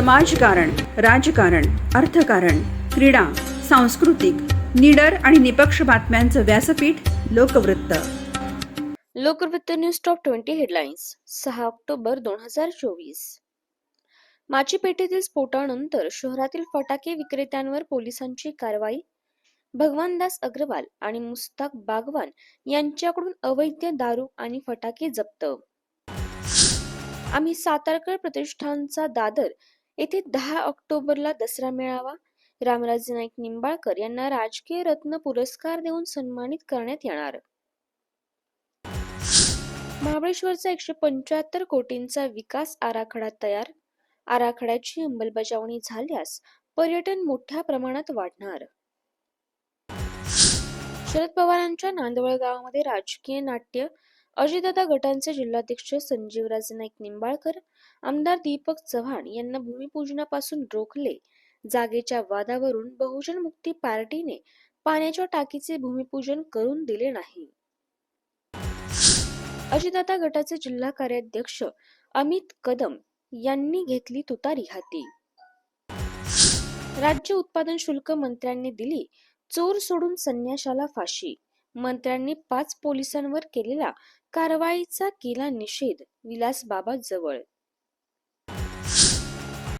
समाजकारण राजकारण अर्थकारण क्रीडा सांस्कृतिक निडर आणि निपक्ष बातम्यांचं व्यासपीठ Lokvrutt. Lokvrutt news top twenty headlines सहा ऑक्टोबर दोन हजार चोवीस. माचीपेठेतील स्फोटानंतर शहरातील फटाके विक्रेत्यांवर पोलिसांची कारवाई भगवानदास अग्रवाल आणि मुस्ताक बागवान यांच्याकडून अवैध दारू आणि फटाके जप्त. आम्ही सातारकर प्रतिष्ठानचा दादर येथे दहा ऑक्टोबरला दसरा मेळावा रामराजे नाईक निंबाळकर यांना राजकीय रत्न पुरस्कार देऊन सन्मानित करण्यात येणार. महाबळेश्वरचा एकशे पंच्याहत्तर कोटींचा विकास आराखडा तयार आराखड्याची अंमलबजावणी झाल्यास पर्यटन मोठ्या प्रमाणात वाढणार. शरद पवारांच्या नांदवळ गावामध्ये राजकीय नाट्य अजितदादा गटांचे जिल्हाध्यक्ष संजीवराजे नाईक निंबाळकर आमदार दीपक चव्हाण यांना भूमिपूजनापासून रोखले. जागेच्या वादावरून बहुजन मुक्ती पार्टीने पाण्याच्या टाकीचे भूमिपूजन करून दिले नाही. अजितदादा गटाचे जिल्हा कार्याध्यक्ष अमित कदम यांनी घेतली तुतारी हाती. राज्य उत्पादन शुल्क मंत्र्यांनी दिली चोर सोडून संन्याशाला फाशी. मंत्र्यांनी पाच पोलिसांवर केलेला कारवाईचा केला निषेध विलास बाबा जवळ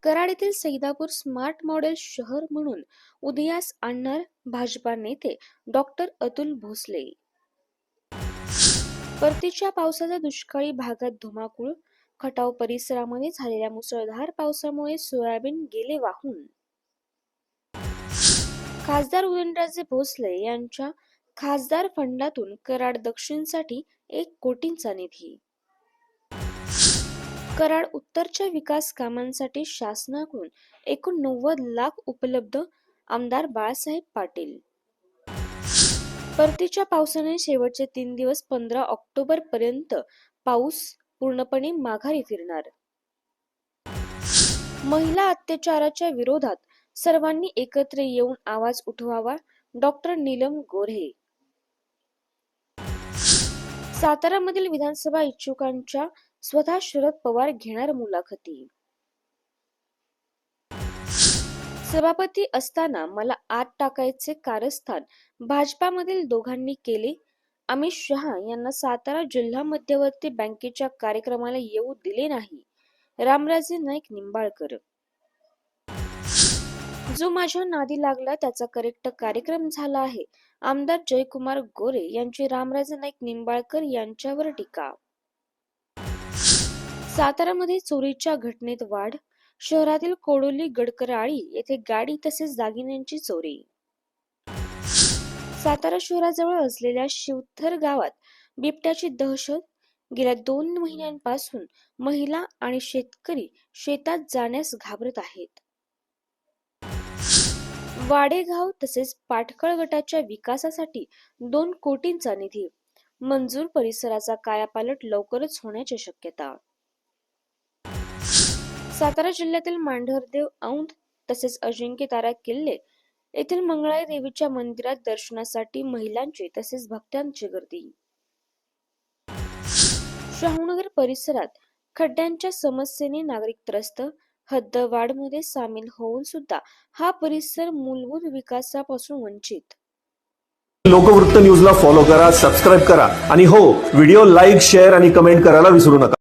कराड येथील सैदापूर स्मार्ट मॉडेल शहर म्हणून उदयास आणणार भाजपा नेते डॉक्टर अतुल भोसले. परतीच्या पावसाचा दुष्काळी भागात धुमाकूळ खटाव परिसरामध्ये झालेल्या मुसळधार पावसामुळे सोयाबीन गेले वाहून. खासदार उदयनराजे भोसले यांच्या खासदार फंडातून कराड दक्षिणसाठी एक कोटींचा निधी. कराड उत्तरच्या विकास कामांसाठी शासनाकडून एकूण नव्वद लाख उपलब्ध आमदार बाळासाहेब पाटील. परतीच्या पावसाने शेवटचे तीन दिवस पंधरा ऑक्टोबर पर्यंत पाऊस पूर्णपणे माघारी फिरणार. महिला अत्याचाराच्या विरोधात सर्वांनी एकत्र येऊन आवाज उठवावा डॉक्टर नीलम गोऱ्हे. सातारामधील विधानसभा इच्छुकांच्या स्वतः शरद पवार घेणार मुलाखती. सभापती असताना मला आत टाकायचे कारस्थान भाजपामधील दोघांनी केले. अमित शहा यांना सातारा जिल्हा मध्यवर्ती बँकेच्या कार्यक्रमाला येऊ दिले नाही. रामराजे नाईक निंबाळकर. जो माझ्या नादी लागला त्याचा करेक्ट कार्यक्रम झाला आहे. आमदार जयकुमार गोरे यांची रामराजे नाईक निंबाळकर यांच्यावर टीका. सातारामध्ये चोरीच्या घटनेत वाढ शहरातील कोडोली गडकराळी येथे गाडी तसेच दागिन्यांची चोरी. सातारा शहराजवळ असलेल्या शिवथर गावात बिबट्याची दहशत. गेल्या दोन महिन्यांपासून महिला आणि शेतकरी शेतात जाण्यास घाबरत आहेत. वाडेगाव तसेच पाटकळ गटाच्या विकासासाठी दोन कोटींचा निधी. मंजूर परिसराचा कायापालट लवकरच होण्याची शक्यता. सातारा जिल्ह्यातील मांढरदेव औंध तसेच अजिंक्य तारा किल्ले येथील मंगळाई देवीच्या मंदिरात दर्शनासाठी महिलांची तसेच भक्तांची गर्दी. शाहूनगर परिसरात खड्ड्यांच्या समस्येने नागरिक त्रस्त हद्दवाढमध्ये सामील होऊन सुद्धा हा परिसर मूलभूत विकासापासून वंचित. लोकवृत्त न्यूजला फॉलो करा सबस्क्राईब करा आणि हो व्हिडिओ लाईक शेअर आणि कमेंट करायला विसरू नका.